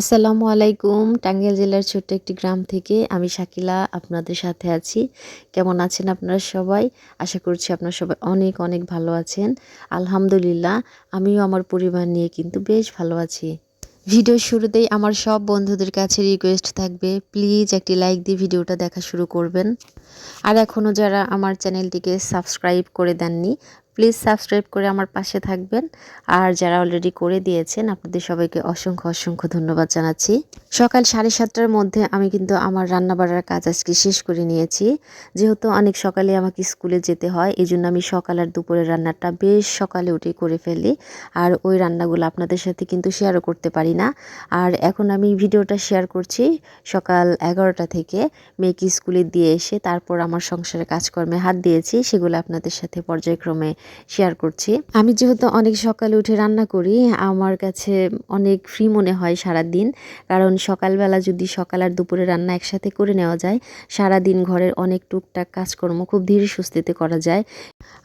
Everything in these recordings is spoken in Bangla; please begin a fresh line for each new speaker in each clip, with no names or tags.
আসসালামু আলাইকুম, টাঙ্গাইল জেলার ছোট্ট একটি গ্রাম থেকে আমি শাকিলা আপনাদের সাথে আছি। কেমন আছেন আপনারা সবাই? আশা করছি আপনারা সবাই অনেক অনেক ভালো আছেন। আলহামদুলিল্লাহ, আমিও আমার পরিবার নিয়ে কিন্তু বেশ ভালো আছি। ভিডিও শুরুতেই আমার সব বন্ধুদের কাছে রিকোয়েস্ট থাকবে প্লিজ একটি লাইক দিয়ে ভিডিওটা দেখা শুরু করবেন। আর এখনও যারা আমার চ্যানেলটিকে সাবস্ক্রাইব করে দেননি প্লিজ সাবস্ক্রাইব করে আমার পাশে থাকবেন। আর যারা অলরেডি করে দিয়েছেন, আপনাদের সবাইকে অসংখ্য অসংখ্য ধন্যবাদ জানাচ্ছি। সকাল সাড়ে সাতটার মধ্যে আমি কিন্তু আমার রান্না বাড়ার কাজ আজকে শেষ করে নিয়েছি। যেহেতু অনেক সকালে আমাকে স্কুলে যেতে হয় এই জন্য আমি সকাল আর দুপুরের রান্নাটা বেশ সকালে উঠে করে ফেলি। আর ওই রান্নাগুলো আপনাদের সাথে কিন্তু শেয়ারও করতে পারি না। আর এখন আমি ভিডিওটা শেয়ার করছি সকাল এগারোটা থেকে। মেয়েকে স্কুলে দিয়ে এসে তারপর আমার সংসারের কাজকর্মে হাত দিয়েছি, সেগুলো আপনাদের সাথে পর্যায়ক্রমে শেয়ার করছি। আমি যেহেতু অনেক সকালে উঠে রান্না করি, আমার কাছে অনেক ফ্রি মনে হয় সারা দিন কারণ সকালবেলা যদি সকাল আর দুপুরে রান্না একসাথে করে নেওয়া যায় সারা দিন ঘরের অনেক টুকটাক কাজকর্ম খুব ধীরে সুস্থিতে করা যায়।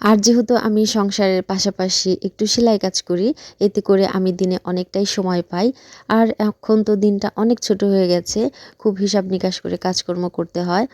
আর যেহেতু আমি সংসারের পাশাপাশি একটু সেলাই কাজ করি, এতে করে আমি দিনে অনেকটাই সময় পাই। আর এখন তো দিনটা অনেক ছোট হয়ে গেছে, খুব হিসাব নিকাশ করে কাজকর্ম করতে হয়।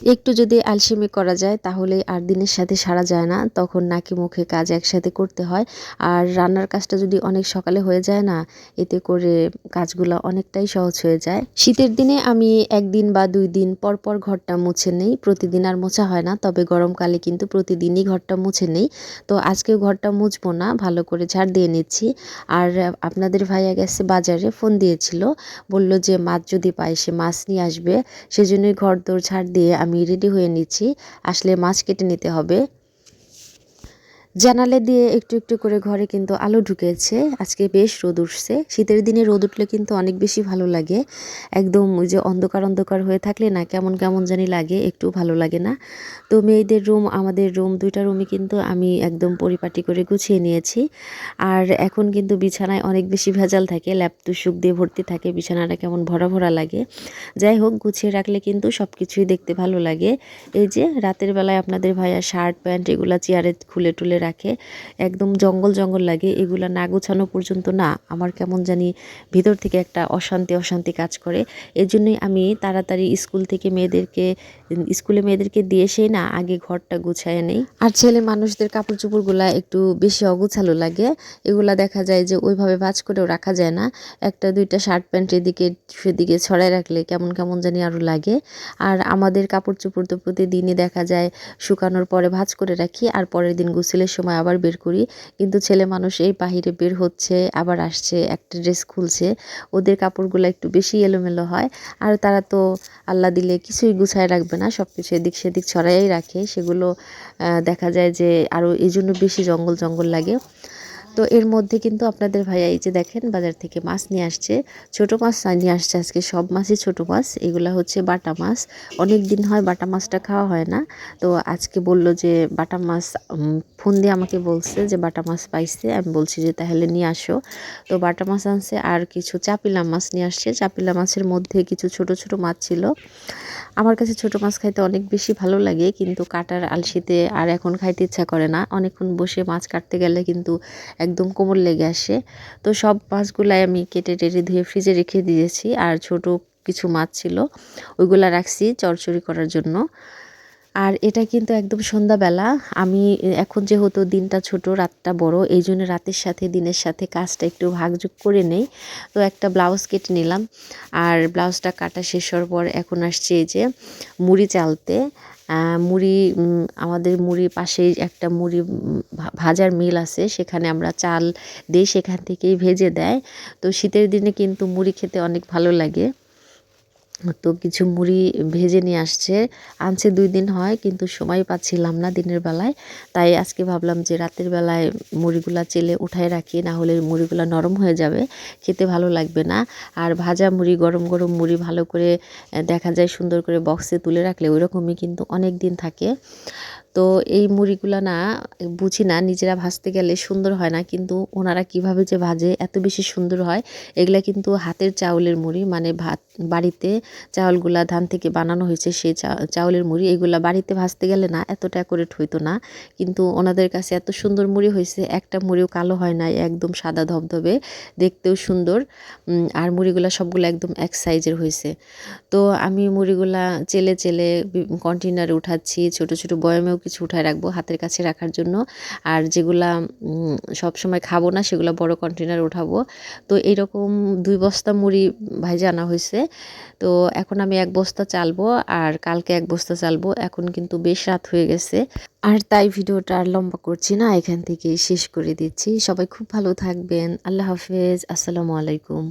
একটু যদি আলসেমি করা যায়, তাহলে আর দিনের সাথে সারা যায় না। তখন নাকি মুখে কাজ একসাথে করতে হয়। আর রান্নার কাজটা যদি অনেক সকালে হয়ে যায় না, এতে করে কাজগুলো অনেকটাই সহজ হয়ে যায়। শীতের দিনে আমি একদিন বা দুই দিন পর পর ঘরটা মুছে নেই। প্রতিদিন আর মোছা হয় না, তবে গরমকালে কিন্তু প্রতিদিনই ঘরটা মুছে নেই। তো আজকেও ঘরটা মুছবো না, ভালো করে ঝাড় দিয়ে নিচ্ছি। আর আপনাদের ভাইয়া গেছে বাজারে, ফোন দিয়েছিল। বলল যে, মাছ যদি পায়, সে মাছ নিয়ে আসবে। সেজন্যই ঘর দৌড় ঝাড় দিয়ে আমি রেডি হয়ে নিচ্ছি। আসলে মাছ কেটে নিতে হবে। জানালে দিয়ে একটু একটু করে ঘরে কিন্তু আলো ঢুকেছে। আজকে বেশ রোদ উঠছে। শীতের দিনে রোদ উঠলে কিন্তু অনেক বেশি ভালো লাগে। একদম ওই যে অন্ধকার অন্ধকার হয়ে থাকলে না কেমন কেমন জানি লাগে, একটু ভালো লাগে না। তো মেয়েদের রুম, আমাদের রুম, দুইটা রুমই কিন্তু আমি একদম পরিপাটি করে গুছিয়ে নিয়েছি। আর এখন কিন্তু বিছানায় অনেক বেশি ভেজাল থাকে, ল্যাপ তুসুক দিয়ে ভর্তি থাকে, বিছানাটা কেমন ভরা ভরা লাগে। যাই হোক, গুছিয়ে রাখলে কিন্তু সব কিছুই দেখতে ভালো লাগে। এই যে রাতের বেলায় আপনাদের ভাইয়া শার্ট, প্যান্ট, এগুলো চেয়ারে খুলে টুলে রাখে। একদম জঙ্গল জঙ্গল লাগে, এগুলো না গোছানো পর্যন্ত না। আমার কেমন জানি ভিতর থেকে একটা অশান্তি অশান্তি কাজ করে। এর জন্যই আমি তাড়াতাড়ি স্কুল থেকে মেয়েদেরকে, স্কুলে মেয়েদেরকে দিয়ে এসেই না আগে ঘরটা গুছায় নেই। আর ছেলে মানুষদের কাপড় চোপড়গুলা একটু বেশি অগোছালো লাগে। এগুলা দেখা যায় যে ওইভাবে ভাজ করেও রাখা যায় না। একটা, দুইটা শার্ট প্যান্ট এদিকে, সেদিকে ছড়ায় রাখলে কেমন কেমন জানি আরও লাগে। আর আমাদের কাপড় চোপড় তো প্রতিদিনই দেখা যায় শুকানোর পরে ভাজ করে রাখি, আর পরের দিন সময় আবার বের করি। কিন্তু ছেলে মানুষ এই বাহিরে বের হচ্ছে, আবার আসছে, একটা ড্রেস খুলছে। ওদের কাপড়গুলো একটু বেশি এলোমেলো হয়। আর তারা তো আল্লাহ দিলে কিছুই গুছায় রাখবে না সব কিছু এদিক সেদিক ছড়াই রাখে। সেগুলো দেখা যায় যে আরও এই জন্য বেশি জঙ্গল জঙ্গল লাগে। তো এর মধ্যে কিন্তু আপনাদের ভাইয়া এই যে দেখেন বাজার থেকে মাছ নিয়ে আসছে, ছোট মাছ নিয়ে আসছে আজকে সব মাছই ছোট মাছ, এগুলা হচ্ছে বাটা মাছ। অনেক দিন হয় বাটা মাছটা খাওয়া হয় না, তো আজকে বলল যে বাটা মাছ ফোন দিয়ে আমাকে বলছে যে বাটা মাছ পাইছে, আমি বলছি যে তাহলে নিয়ে আসো। তো বাটা মাছ আনছে আর কিছু চাপিলা মাছ নিয়ে আসছে, চাপিলা মাছের মধ্যে কিছু ছোট ছোট মাছ ছিল। আমার কাছে ছোট মাছ খাইতে অনেক বেশি ভালো লাগে, কিন্তু কাটার আলসিতে আর এখন খাইতে ইচ্ছা করে না। অনেকক্ষণ বসে মাছ কাটতে গেলে কিন্তু একদম কোমর লেগে আসে। তো সব মাছগুলাই আমি কেটে টেটে ধুয়ে ফ্রিজে রেখে দিয়েছি। আর ছোট কিছু মাছ ছিল, ওইগুলা রাখছি চরচড়ি করার জন্য। আর এটা কিন্তু একদম সন্ধ্যাবেলা। আমি এখন যেহেতু দিনটা ছোট, রাতটা বড়, এই জন্য রাতের সাথে, দিনের সাথে কাজটা একটু ভাগযোগ করে নেই। তো একটা ব্লাউজ কেটে নিলাম। আর ব্লাউজটা কাটা শেষ হওয়ার পর এখন আসছে এই যে মুড়ি চালতে। মুড়ি আমাদের মুড়ি পাশেই একটা মুড়ি ভাজার মিল আছে। সেখানে আমরা চাল দিই সেখান থেকেই ভেজে দেয়। তো শীতের দিনে কিন্তু মুড়ি খেতে অনেক ভালো লাগে। তো কিছু মুড়ি ভেজে নিয়ে আসছে। আনছে দুই দিন হয়, কিন্তু সময় পাচ্ছিলাম না দিনের বেলায়। তাই আজকে ভাবলাম যে রাতের বেলায় মুড়িগুলা চেলে উঠায় রাখি, না হলে মুড়িগুলা নরম হয়ে যাবে। খেতে ভালো লাগবে না। আর ভাজা মুড়ি, গরম গরম মুড়ি ভালো করে দেখা যায় সুন্দর করে বক্সে তুলে রাখলে ওই রকমই কিন্তু অনেক দিন থাকে। তো এই মুড়িগুলো না বুঝি না, নিজেরা ভাজতে গেলে সুন্দর হয় না, কিন্তু ওনারা কীভাবে যে ভাজে, এত বেশি সুন্দর হয়, এগুলা কিন্তু হাতের চাউলের মুড়ি মানে ভাত, বাড়িতে চাউলগুলা ধান থেকে বানানো হয়েছে সেই চাউলের মুড়ি, এগুলা বাড়িতে ভাজতে গেলে না এতটা করে হইতো না, কিন্তু ওনাদের কাছে এত সুন্দর মুড়ি হয়েছে, একটা মুড়িও কালো হয় না একদম সাদা ধবধবে, দেখতেও সুন্দর আর মুড়িগুলা সবগুলো একদম এক সাইজের হয়েছে। তো আমি মুড়িগুলা চেলে চেলে কন্টেনারে উঠাচ্ছি, ছোট ছোট বয়ামেও কিছু উঠায় রাখব হাতের কাছে রাখার জন্য। আর যেগুলা সবসময় খাব না, সেগুলো বড় কন্টেনারে উঠাবো। তো এইরকম দুই বস্তা মুড়ি ভাইজে আনা হয়েছে, তো এখন আমি এক বস্তা চালবো আর কালকে এক বস্তা চালবো। এখন কিন্তু বেশ রাত হয়ে গেছে। আর তাই ভিডিওটা আর লম্বা করছি না, এখান থেকে শেষ করে দিচ্ছি। সবাই খুব ভালো থাকবেন। আল্লাহ হাফেজ। আসসালামু আলাইকুম।